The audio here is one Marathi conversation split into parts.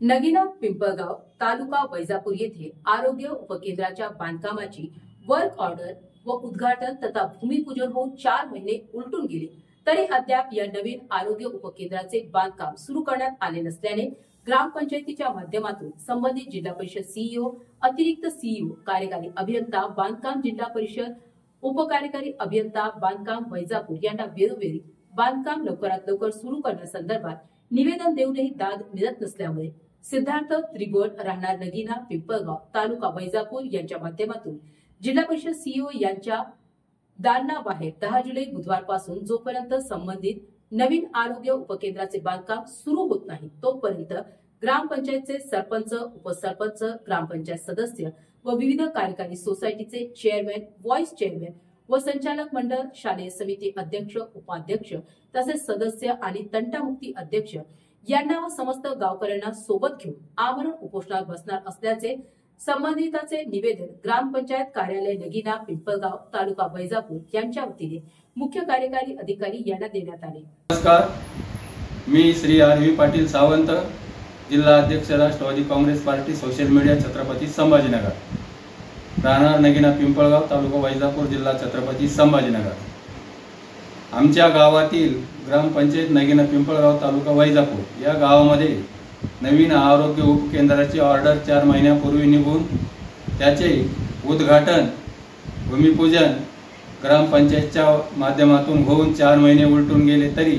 नगिना पिंपळगाव तालुका वैजापूर येथे आरोग्य उपकेंद्राच्या बांधकामाची वर्क ऑर्डर व उद्घाटन तथा भूमिपूजन होऊन चार महिने उलटून गेले. तरी अद्याप या नवीन आरोग्य उपकेंद्राचे बांधकाम सुरू करण्यात आले नसल्याने ग्रामपंचायतीच्या माध्यमातून संबंधित जिल्हा परिषद सीईओ अतिरिक्त सीईओ कार्यकारी अभियंता बांधकाम जिल्हा परिषद उपकार्यकारी अभियंता बांधकाम वैजापूर यांना वेळोवेळी बांधकाम लवकरात लवकर सुरू करण्यासंदर्भात निवेदन देऊनही दाद मिळत नसल्यामुळे सिद्धार्थ त्रिगोड राहणार नगीना पिंपळगाव तालुका वैजापूर यांच्या माध्यमातून जिल्हा परिषद सीईओ यांच्या दालनाबाहेर दहा जुलै बुधवारपासून जोपर्यंत संबंधित नवीन आरोग्य उपकेंद्राचे बांधकाम सुरू होत नाही तोपर्यंत ग्रामपंचायतचे सरपंच उपसरपंच ग्रामपंचायत सदस्य व विविध कार्यकारी सोसायटीचे चेअरमॅन व्हॉइस चेअरमॅन व संचालक मंडळ शालेय समिती अध्यक्ष उपाध्यक्ष तसेच सदस्य आणि तंटामुक्ती अध्यक्ष यांना व समस्त गावकऱ्यांना सोबत घेऊन आमरण उपोषणात बसणार असल्याचे संबंधिताचे निवेदन ग्रामपंचायत कार्यालय नगिना पिंपळगाव तालुका वैजापूर यांच्या वतीने मुख्य कार्यकारी अधिकारी यांना देण्यात आले. नमस्कार. मी श्री आर व्ही पाटील सावंत जिल्हा अध्यक्ष Rashtravadi Congress party social media Chhatrapati Sambhajinagar. राहणार नगिना पिंपळगाव तालुका वैजापूर जिल्हा छत्रपती संभाजीनगर. आमच्या गावातील ग्रामपंचायत नगिना पिंपळगाव तालुका वैजापूर या गावामध्ये नवीन आरोग्य उपकेंद्राची ऑर्डर चार महिन्यापूर्वी निघून त्याचे उद्घाटन भूमिपूजन ग्रामपंचायतच्या माध्यमातून होऊन चार महिने उलटून गेले तरी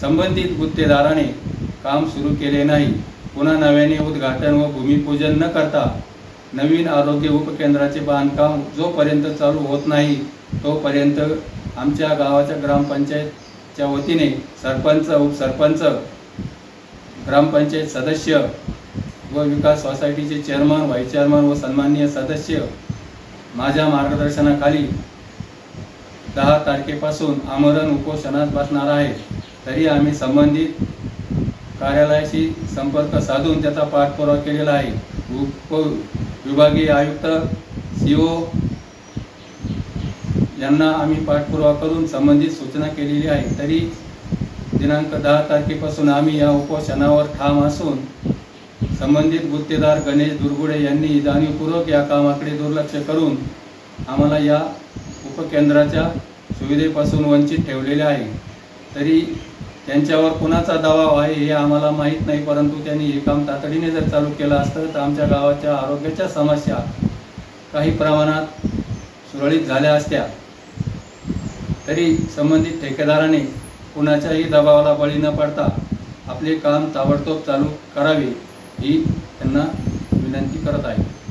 संबंधित गुत्तेदाराने काम सुरू केले नाही. पुन्हा नव्याने उद्घाटन व भूमिपूजन न करता नवीन आरोग्य उपकेंद्राचे बांधकाम जोपर्यंत चालू होत नाही तोपर्यंत आमच्या गावाच्या ग्रामपंचायतच्या वतीने सरपंच उपसरपंच ग्रामपंचायत सदस्य व विकास सोसायटीचे चेअरमन व्हाईस चेअरमन व सन्माननीय सदस्य माझ्या मार्गदर्शनाखाली दहा तारखेपासून आमरण उपोषणात बसणार आहे. तरी आम्ही संबंधित कार्यालयाशी संपर्क साधून त्याचा पाठपुरावा केलेला आहे. उप विभागीय आयुक्त सीओ यांना आम्ही पाठपुरावा करून संबंधित सूचना केलेली आहे. तरी दिनांक दहा तारखेपासून आम्ही या उपोषणावर ठाम असून संबंधित गुत्तेदार गणेश दुर्गुडे यांनी जाणीवपूर्वक या कामाकडे दुर्लक्ष करून आम्हाला या उपकेंद्राच्या सुविधेपासून वंचित ठेवलेले आहे. तरी त्यांच्यावर कुणाचा दबाव आहे हे आम्हाला माहीत नाही परंतु त्यांनी हे काम तातडीने जर चालू केलं असतं तर आमच्या गावाच्या आरोग्याच्या समस्या काही प्रमाणात सुरळीत झाल्या असत्या. तरी संबंधित ठेकेदाराने कुणाच्याही दबावाला बळी न पडता आपले काम ताबडतोब चालू करावे ही त्यांना विनंती करत आहे.